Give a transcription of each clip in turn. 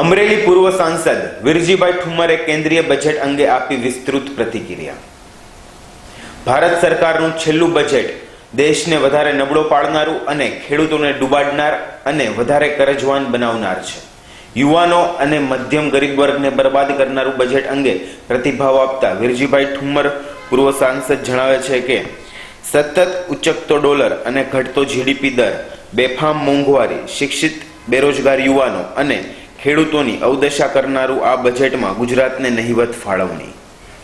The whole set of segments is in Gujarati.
અમરેલી પૂર્વ સાંસદ વિરજીભાઈ ઠુમરે કેન્દ્રીય બજેટ અંગે આપી વિસ્તૃત પ્રતિક્રિયા. ભારત સરકારનું છેલ્લું બજેટ દેશને વધારે નબળો પાડનારું અને ખેડૂતોને ડૂબાડનાર અને વધારે કરજવાન બનાવનાર છે. યુવાનો અને મધ્યમ ગરીબ વર્ગને બરબાદ કરનારું બજેટ અંગે પ્રતિભાવ આપતા વિરજીભાઈ ઠુમ્મર પૂર્વ સાંસદ જણાવે છે કે, સતત ઉચકતો ડોલર અને ઘટતો જીડીપી દર, બેફામ મોંઘવારી, શિક્ષિત, બેરોજગાર યુવાનો અને ખેડૂતોની અવદશા કરનારું આ બજેટમાં ગુજરાતને નહીવત ફાળવણી.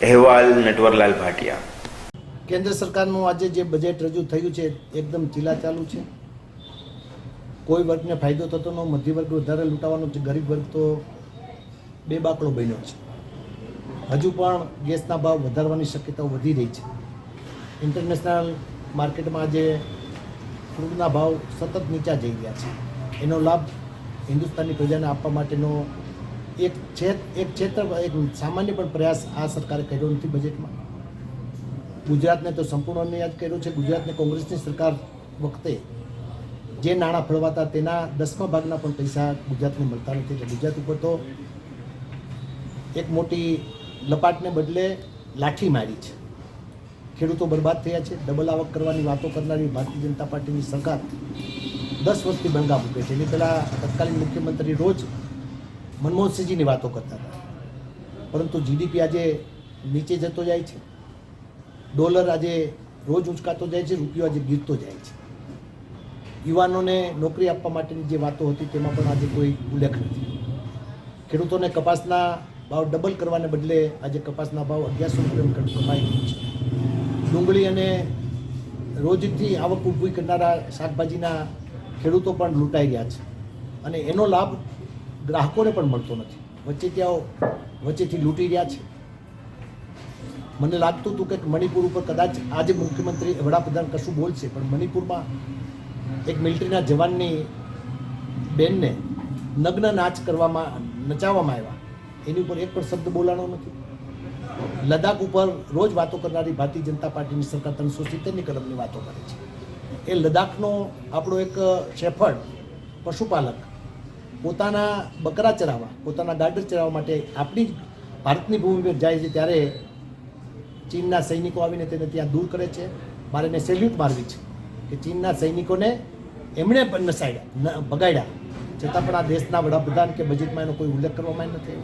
અહેવાલ નટવરલાલ ભાટિયા. કેન્દ્ર સરકારનું આજે જે બજેટ રજૂ થયું છે, એકદમ ચીલા ચાલુ છે. કોઈ વર્ગને ફાયદો થતો ન મધ્ય વર્ગ વધારે લૂંટાવાનો છે, ગરીબ વર્ગ તો બે બાકડો બન્યો છે. હજુ પણ ગેસના ભાવ વધારવાની શક્યતાઓ વધી રહી છે. ઇન્ટરનેશનલ માર્કેટમાં આજે ક્રૂડના ભાવ સતત નીચા જઈ રહ્યા છે. એનો લાભ હિન્દુસ્તાનની પ્રજાને આપવા માટેનો એક એક ક્ષેત્ર એક સામાન્ય પણ પ્રયાસ આ સરકારે કર્યો નથી બજેટમાં. ગુજરાતને તો સંપૂર્ણ યાદ કર્યો છે. ગુજરાતને કોંગ્રેસની સરકાર વખતે જે નાણાં ફળવાતા તેના દસમા ભાગના પણ પૈસા ગુજરાતને મળતા નથી. એટલે ગુજરાત ઉપર તો એક મોટી લપાટને બદલે લાઠી મારી છે. ખેડૂતો બરબાદ થયા છે. ડબલ આવક કરવાની વાતો કરનારી ભારતીય જનતા પાર્ટીની સરકાર દસ વર્ષથી બંગા મૂકે છે. એની પહેલાં તત્કાલીન મુખ્યમંત્રી રોજ મનમોહનસિંહજીની વાતો કરતા હતા. પરંતુ જીડીપી આજે નીચે જતો જાય છે. ડોલર આજે રોજ ઉંચકાતો જાય છે, રૂપિયો આજે ગીરતો જાય છે. યુવાનોને નોકરી આપવા માટેની જે વાતો હતી, તેમાં પણ આજે કોઈ ઉલ્લેખ નથી. ખેડૂતોને કપાસના ભાવ ડબલ કરવાને બદલે આજે કપાસના ભાવ અગિયારસો રૂપિયા કમાઈ રહ્યું છે. ડુંગળી અને રોજથી આવક ઊભી કરનારા શાકભાજીના ખેડૂતો પણ લૂંટાઈ રહ્યા છે. અને એનો લાભ ગ્રાહકોને પણ મળતો નથી. વચ્ચે ત્યાં વચ્ચેથી લૂંટી રહ્યા છે. મને લાગતું હતું કે મણિપુર ઉપર કદાચ આજે મુખ્યમંત્રી વડાપ્રધાન કશું બોલશે, પણ મણિપુરમાં એક મિલિટરીના જવાનની બેનને નગ્ન નાચ કરવામાં નચાવવામાં આવ્યા. એની ઉપર એક પણ શબ્દ બોલાણો નથી. લદ્દાખ ઉપર રોજ વાતો કરનારી ભારતીય જનતા પાર્ટીની સરકાર ત્રણસો સિત્તેરની કલમની વાતો કરે છે. એ લદ્દાખનો આપણો એક શેફર્ડ, પશુપાલક, પોતાના બકરા ચરાવવા, પોતાના ગાડર ચરાવવા માટે આપણી ભારતની ભૂમિ પર જાય છે ત્યારે ચીનના સૈનિકો આવીને તેને ત્યાં દૂર કરે છે. મારે એને સેલ્યુટ મારવી છે કે ચીનના સૈનિકોને એમણે નસાડ્યા ભગાડ્યા છતાં પણ આ દેશના વડાપ્રધાન કે બજેટમાં એનો કોઈ ઉલ્લેખ કરવામાં નથી.